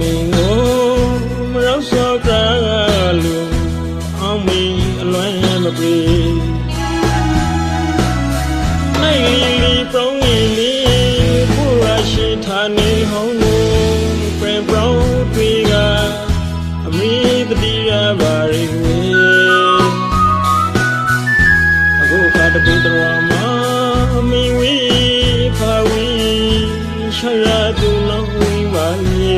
နေကိုမရောက်စောကလူအောင်မီအလွမ်းမပြေနိုင်လီလီပြောင်းလီလီပူရရှိဌာနေဟောင်းကိုပြန်ပြောင်းတွေ့ကအမီတတိယပါရီဝေအခုခါတပိတော်မှာမီဝီဖာဝီရှာရသူလုံးဝီ ပါလေ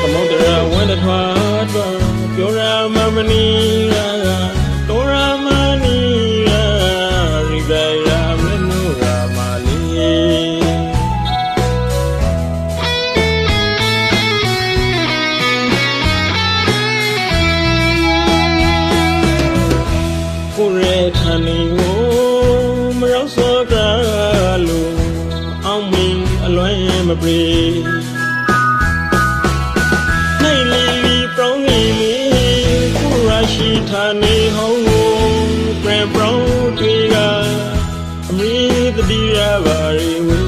သမုဒ္ဒရာဝန္တထွားတော့ပြောရမမနီ မ်းမပြေနိုင်လီလီပြောင်းနေလေကိုရရှိဌာနေဟောင်းကိုပြန်ပြောင်းတွေ့ကအမီးတတိယပါရီဝေ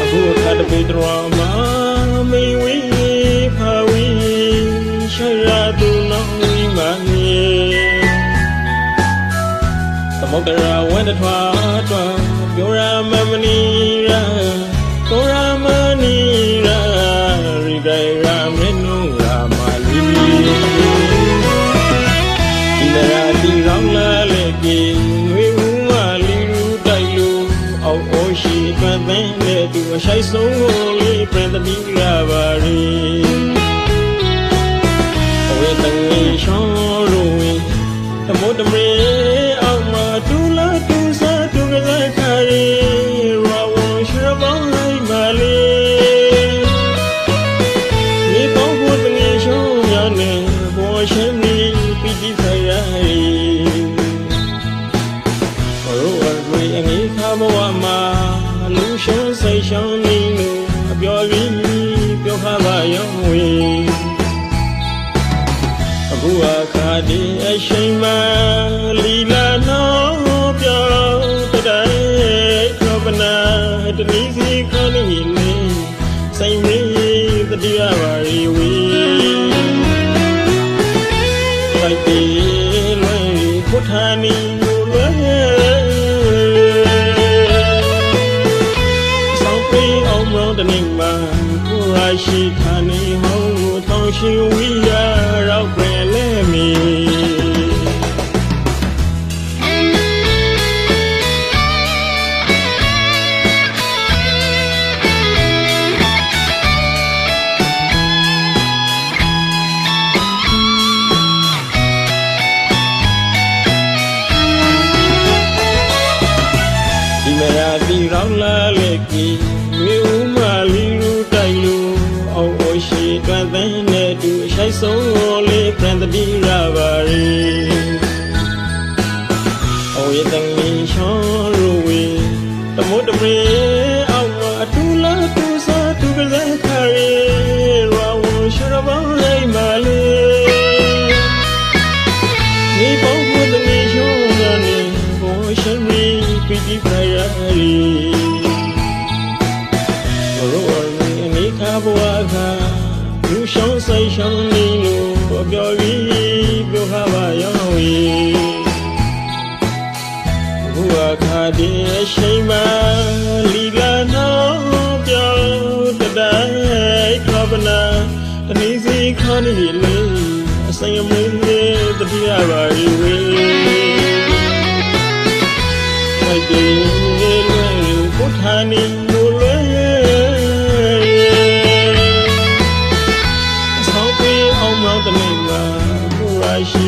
အခုအခါတပိတော်မှာမေဝီဖာဝီရှာရသူနောင်ဝီမနေသမုဒ္ဒရာဝန္တထွားတော့ ပြောရမမနီရာကိုရမနီရာရိဒိုင်ရာမနုရာမာလီဒီမရာဒီရောင်းလာလေပြေငွေဦးမလီလူတိုက်လူအောက်အိုရှိတွင်ပင်လေသူအရှိုက်ဆုံးကိုလေးပြန်တတိရပါရီအဝေတငေရှောင်းလို့ဝင်တမို့တမေအော မှာလူရှုံးစိတ်ရှုံးနေလို့အပြော်ပြီးပြောခါပါရောင်းဝေအခုအခါဒီအချိန်မှလီလာနောပြောတတဲ့ခေါပနာတနည်းစီခဏနေလေစိတ်မီတတိယပါရီဝေ အောင်မောင်းတနေမှာကိုရာရှိခါနေဟော ဆုံးလေးပြန်တတိရပါရီအော်ရ လူရှောင်းဆိုင်ရှောင်းနေလို့ပြောပြီးပြောခါပါရောင်းဝီဘုရားခါဒီအချိန်မှလီလာနောပြောတတိုင်းခပနာတနည်းစီခါနေလေအဆိုင်အမွေးလေးတတိယပါရီဝေ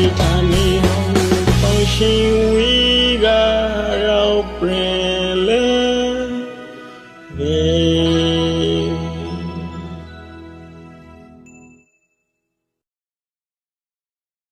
ရာရှိထာနီဟောင်းပေါင်းရှင်ဝီကရောက်ပြန်လဲ Amen.